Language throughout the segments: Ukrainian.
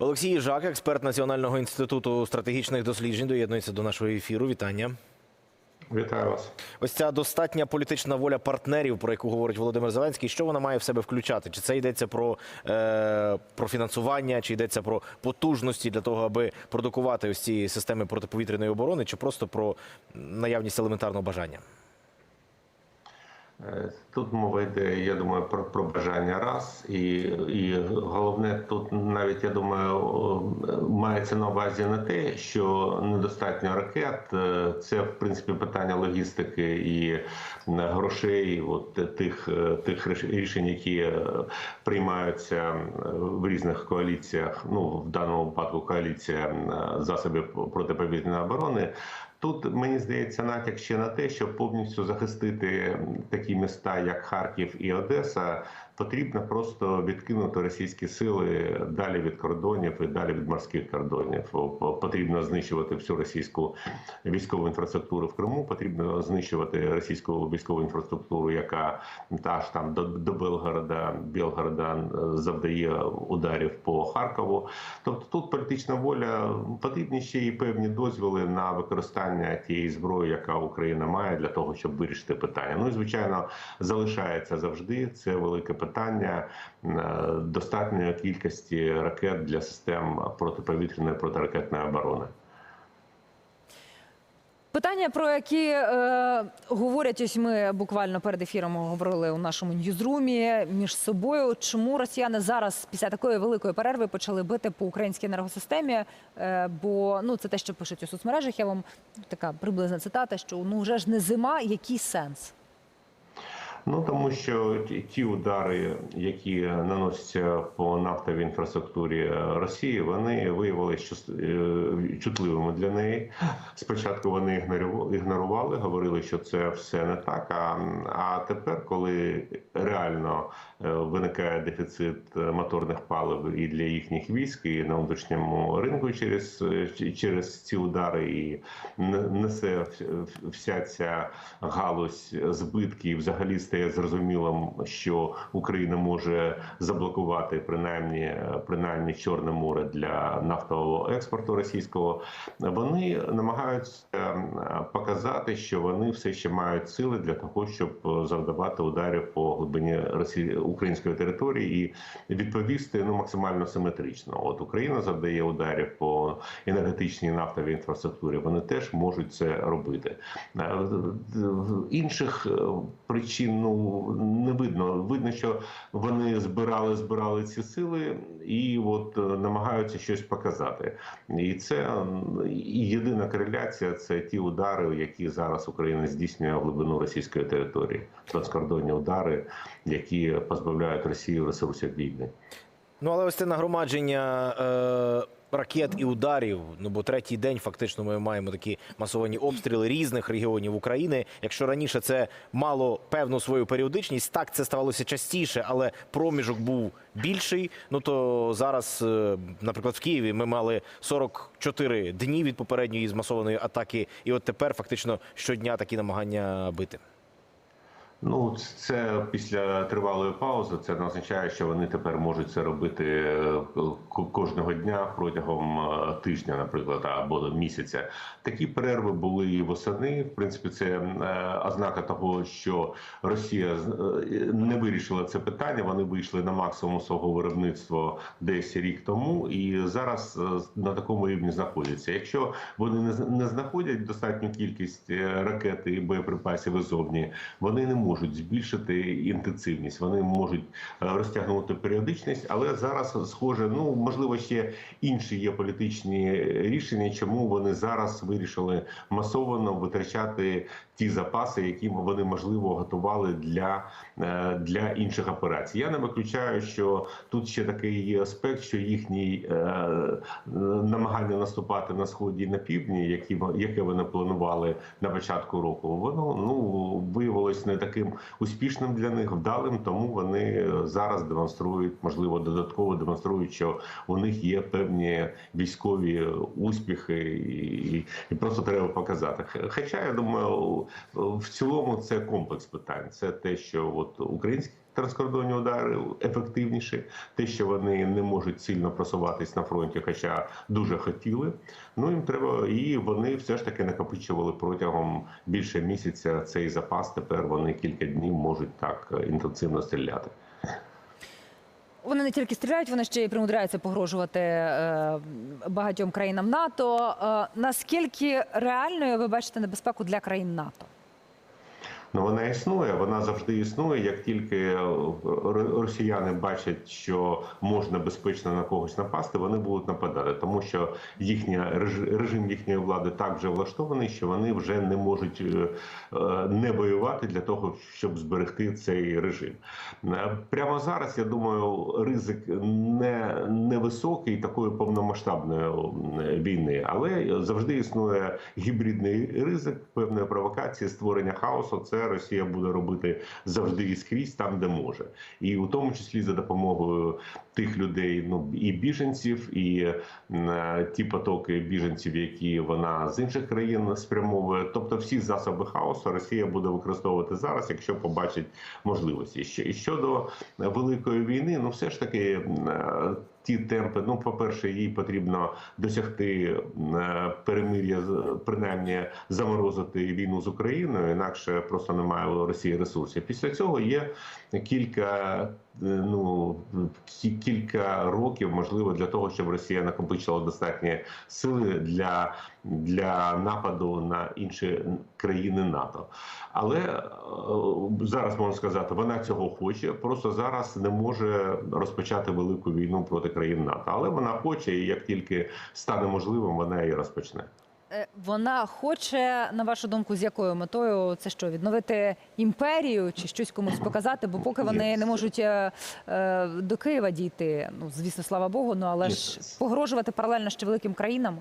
Олексій Їжак, експерт Національного інституту стратегічних досліджень, доєднується до нашого ефіру. Вітання. Вітаю вас. Ось ця достатня політична воля партнерів, про яку говорить Володимир Зеленський. Що вона має в себе включати? Чи це йдеться про, е, про фінансування, чи йдеться про потужності для того, аби продукувати ось ці системи протиповітряної оборони, чи просто про наявність елементарного бажання? Е, Тут мова йде, я думаю, про, про бажання раз, і, і головне тут навіть я думаю, мається на увазі не те, що недостатньо ракет. е, Це в принципі питання логістики і е, грошей, от тих, тих рішень, які приймаються в різних коаліціях. Ну в даному випадку коаліція засобів протиповітряної оборони. Тут мені здається натяк ще на те, щоб повністю захистити такі міста, як Харків і Одеса, потрібно просто відкинути російські сили далі від кордонів і далі від морських кордонів. Потрібно знищувати всю російську військову інфраструктуру в Криму. Потрібно знищувати російську військову інфраструктуру, яка та ж там до, до Белгорода, Білгорода е, завдає ударів по Харкову. Тобто тут політична воля потрібні ще і певні дозволи на використання тієї зброї, яка Україна має для того, щоб вирішити питання. Ну і звичайно залишається завжди це велике питання е, достатньої кількості ракет для систем протиповітряної протиракетної оборони. Питання, про які е, говорять, ось ми буквально перед ефіром говорили у нашому ньюзрумі між собою. Чому росіяни зараз після такої великої перерви почали бити по українській енергосистемі? Е, бо ну це те, що пишуть у соцмережах. Я вам така приблизна цитата, що ну вже ж не зима, який сенс? Ну тому що ті- удари, які наносяться по нафтовій інфраструктурі Росії, вони виявилися чутливими для неї. Спочатку вони ігнорували, говорили, що це все не так. А, а тепер, коли реально е, виникає дефіцит е, моторних палив і для їхніх військ, і на внутрішньому ринку через, е, через ці удари, і несе вся ця галузь збитки, і взагалі стає зрозумілим, що Україна може заблокувати принаймні принаймні Чорне море для нафтового експорту російського. Вони намагаються показати, що вони все ще мають сили для того, щоб завдавати ударів по глибині Росії української території і відповісти ну максимально симетрично. От Україна завдає ударів по енергетичній нафтовій інфраструктурі. Вони теж можуть це робити. Е, Інших е, причин ну не видно. Видно, що вони збирали, збирали ці сили і от е, намагаються щось показати. І це єдина кореляція це ті удари, які зараз Україна здійснює в глибину російської території, транскордонні удари, які позбавляють Росію ресурсів війни. Ну але ось це нагромадження е, ракет і ударів. Ну бо третій день фактично ми маємо такі масовані обстріли різних регіонів України. Якщо раніше це мало певну свою періодичність, так це ставалося частіше, але проміжок був більший. Ну то зараз, е, наприклад, в Києві ми мали 44 дні від попередньої змасованої атаки, і от тепер фактично щодня такі намагання бити. Ну, це після тривалої паузи. Це не означає, що вони тепер можуть це робити е, кожного дня протягом е, тижня, наприклад, або місяця. Такі перерви були і восени. В принципі, це е, ознака того, що Росія не вирішила це питання. Вони вийшли на максимум свого виробництва десь рік тому, і зараз на такому рівні знаходяться. Якщо вони не знаходять достатню кількість ракет і боєприпасів ізовні, вони не можуть збільшити інтенсивність, вони можуть е, розтягнути періодичність, але зараз схоже, ну можливо, ще інші є політичні рішення, чому вони зараз вирішили масово витрачати ті запаси, які вони можливо готували для, е, для інших операцій. Я не виключаю, що тут ще такий аспект, що їхній е, намагання наступати на сході і на півдні, які яке вони планували на початку року, воно ну виявилось не таким успішним для них, вдалим. Тому вони зараз демонструють, можливо, додатково демонструють, що у них є певні військові успіхи, і, і просто треба показати. Хоча я думаю, в цілому це комплекс питань. Це те, що от українські транскордонні удари ефективніші, те, що вони не можуть сильно просуватись на фронті, хоча дуже хотіли. Ну їм треба, і вони все ж таки накопичували протягом більше місяця цей запас. Тепер вони кілька днів можуть так е, інтенсивно стріляти. Вони не тільки стріляють, вони ще й примудряються погрожувати е, багатьом країнам НАТО. Е, наскільки реальною ви бачите небезпеку для країн НАТО? Ну, вона існує, вона завжди існує. Як тільки е, росіяни бачать, що можна безпечно на когось напасти, вони будуть нападати, тому що їхня реж- режим їхньої влади так вже влаштований, що вони вже не можуть е, е, не воювати для того, щоб зберегти цей режим. Прямо зараз я думаю, ризик не невисокий такої повномасштабної війни, але завжди існує гібридний ризик певної провокації, створення хаосу. Це Росія буде робити завжди і скрізь там, де може, і у тому числі за допомогою тих людей, ну і біженців, і е, ті потоки біженців, які вона з інших країн спрямовує. Тобто, всі засоби хаосу Росія буде використовувати зараз, якщо побачить можливості. І щодо великої війни, ну все ж таки. Ті темпи, ну, по-перше, їй потрібно досягти е, перемир'я, принаймні заморозити війну з Україною, інакше просто немає у Росії ресурсів. Після цього є кілька, ну кілька років, можливо, для того, щоб Росія накопичила достатні сили для, для нападу на інші країни НАТО. Але е, зараз можна сказати, вона цього хоче, просто зараз не може розпочати велику війну проти країн НАТО. Але вона хоче, і як тільки стане можливим, вона її розпочне. Е, Вона хоче, на вашу думку, з якою метою це що? Відновити імперію чи щось комусь показати? Бо поки вони не можуть е, е, до Києва дійти, ну звісно, слава Богу, ну але ж погрожувати паралельно ще великим країнам.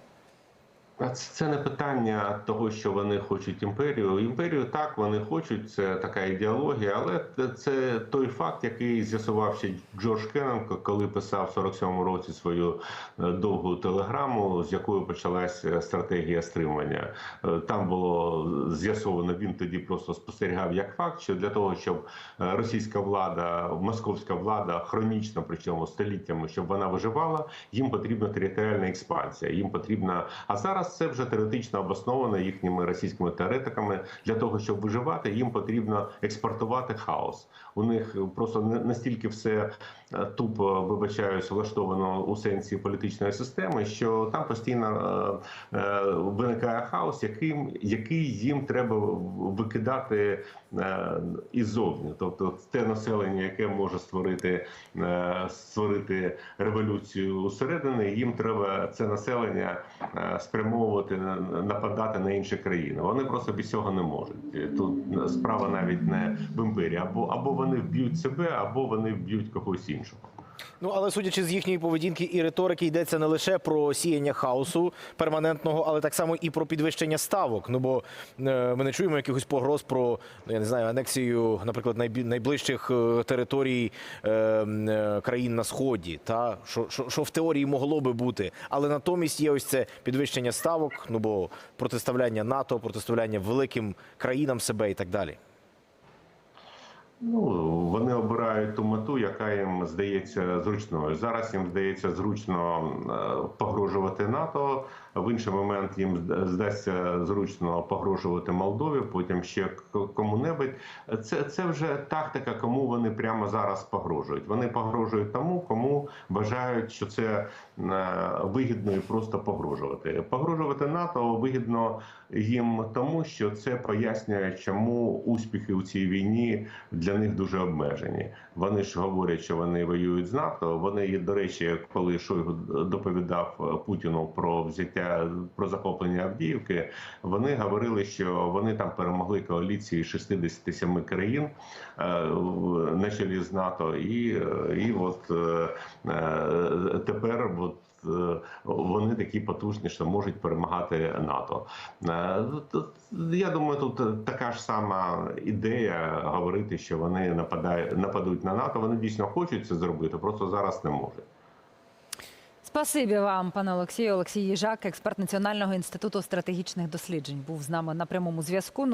Це не питання того, що вони хочуть імперію. Імперію так вони хочуть, це така ідеологія, але це- той факт, який з'ясував ще Джордж Кеннон, коли писав в 47-му році свою е, довгу телеграму, з якою почалася стратегія стримування. Е, Там було з'ясовано, він тоді просто спостерігав як факт, що для того, щоб е, російська влада, московська влада хронічно, причому століттями, щоб вона виживала, їм потрібна територіальна експансія. Їм потрібна, а зараз це вже теоретично обосновано їхніми російськими теоретиками. Для того щоб виживати, їм потрібно експортувати хаос. У них просто настільки все е, тупо вибачаюсь, влаштовано у сенсі політичної системи, що там постійно е, е, виникає хаос, яким який їм треба викидати іззовні. Тобто те населення, яке може створити е, створити революцію усередини, їм треба це населення е, спрямовувати на- нападати на інші країни. Вони просто без цього не можуть. Тут справа навіть не в імперії, або або вони вб'ють себе, або вони вб'ють когось іншого. Ну але судячи з їхньої поведінки і риторики, йдеться не лише про сіяння хаосу перманентного, але так само і про підвищення ставок. Ну бо е, ми не чуємо якихось погроз про ну, я не знаю анексію, наприклад, найбі- найближчих е, територій е, країн на сході, та що, що, що в теорії могло би бути, але натомість є ось це підвищення ставок. Ну бо протиставляння НАТО, протиставляння великим країнам себе і так далі. Ну вони обирають ту мету, яка їм здається зручною. Зараз їм здається зручно е, погрожувати НАТО. В інший момент їм здасться зручно погрожувати Молдові, потім ще кому-небудь. Це, це вже тактика, кому вони прямо зараз погрожують. Вони погрожують тому, кому вважають, що це е, вигідно і просто погрожувати. Погрожувати НАТО вигідно їм тому, що це пояснює, чому успіхи у цій війні для них дуже обмежені. Вони ж говорять, що вони воюють з НАТО. Вони, до речі, коли Шойгу доповідав Путіну про взяття про захоплення Авдіївки, вони говорили, що вони там перемогли коаліції 67 країн е, на чолі з НАТО, і, е, і от е, е, тепер от. Е, Вони такі потужні, що можуть перемагати НАТО. Е, Я думаю, тут така ж сама ідея говорити, що вони нападають нападуть на НАТО. Вони дійсно хочуть це зробити, просто зараз не можуть. Спасибі вам, пане Олексію. Олексій Їжак, експерт Національного інституту стратегічних досліджень, був з нами на прямому зв'язку.